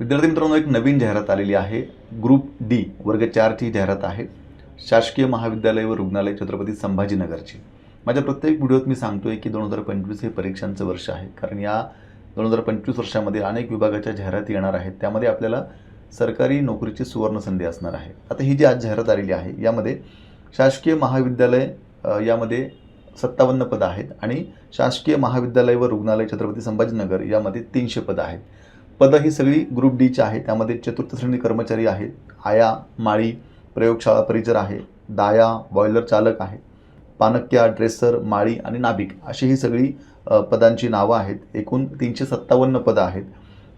विद्यार्थी मित्रांनो एक नवीन जाहिरात आलेली आहे. ग्रुप डी वर्ग चारची जाहिरात आहे. शासकीय महाविद्यालय व रुग्णालय छत्रपती संभाजीनगरची. माझ्या प्रत्येक व्हिडिओत मी सांगतो आहे की दोन हजार पंचवीस हे परीक्षांचं वर्ष आहे. कारण या दोन हजार पंचवीस वर्षामध्ये अनेक विभागाच्या जाहिराती येणार आहेत. त्यामध्ये आपल्याला सरकारी नोकरीची सुवर्ण संधी असणार आहे. आता ही जी आज जाहिरात आलेली आहे यामध्ये शासकीय महाविद्यालय यामध्ये सत्तावन्न पदं आहेत आणि शासकीय महाविद्यालय व रुग्णालय छत्रपती संभाजीनगर यामध्ये तीनशे पदं आहेत. पदं ही सगळी ग्रुप डीची आहे. त्यामध्ये चतुर्थ श्रेणी कर्मचारी आहेत आया माळी प्रयोगशाळा परिचर आहे. दाया बॉयलर चालक आहे. पानक्या ड्रेसर माळी आणि नाभिक अशी ही सगळी पदांची नावं आहेत. एकूण तीनशे सत्तावन्न पदं आहेत.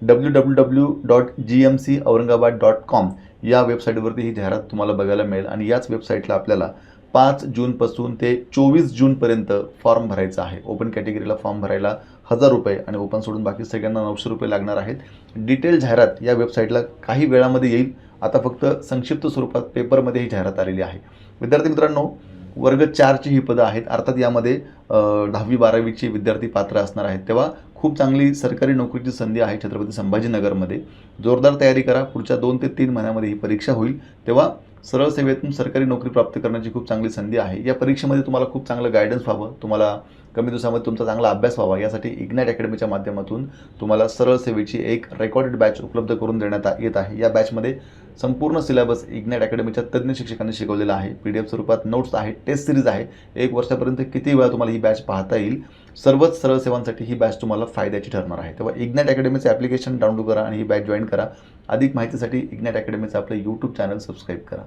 W W W dot G M C Aurangabad dot com या वेबसाईटवरती ही जाहिरात तुम्हाला बघायला मिळेल आणि याच वेबसाईटला आपल्याला पाच जूनपासून ते चोवीस जूनपर्यंत फॉर्म भरायचा आहे. ओपन कॅटेगरीला फॉर्म भरायला हजार रुपये आणि ओपन सोडून बाकी सगळ्यांना नऊशे रुपये लागणार आहेत. डिटेल जाहिरात या वेबसाईटला काही वेळामध्ये येईल. आता फक्त संक्षिप्त स्वरूपात पेपरमध्ये ही जाहिरात आलेली आहे. विद्यार्थी मित्रांनो वर्ग चारची ही पदं आहेत. अर्थात यामध्ये दहावी बारावीचे विद्यार्थी पात्र असणार आहेत. तेव्हा खूप चांगली सरकारी नोकरीची संधी आहे छत्रपती संभाजीनगरमध्ये. जोरदार तयारी करा. पुढच्या दोन ते तीन महिन्यामध्ये ही परीक्षा होईल. तेव्हा सरळ सेवेतून सरकारी नोकरी प्राप्त करण्याची खूप चांगली संधी आहे. या परीक्षेमध्ये तुम्हाला खूप चांगलं गायडन्स व्हावं. तुम्हाला कमी दिवसामध्ये तुमचा चांगला अभ्यास व्हावा. यासाठी इग्नाईट अकॅडमीच्या माध्यमातून तुम्हाला सरळ सेवेची एक रेकॉर्डेड बॅच उपलब्ध करून देण्यात येत आहे. या बॅचमध्ये संपूर्ण सिलेबस इग्नाईट अकॅडमीच्या तज्ज्ञ शिक्षकांनी शिकवलेला आहे. पी डी एफ स्वरूपात नोट्स आहे टेस्ट सिरीज आहे. एक वर्षापर्यंत किती वेळा तुम्हाला ही बॅच पाहता येईल? सर्वच सरळ सेवांसाठी ही बॅच तुम्हाला फायद्याची ठरणार आहे. तेव्हा इग्नाईट अकॅडमीचे ॲप्लिकेशन डाउनलोड करा आणि ही बॅच जॉईन करा. अधिक माहितीसाठी इग्नाईट अकॅडमीचं आपलं यूट्यूब चॅनल सबस्क्राईब करा.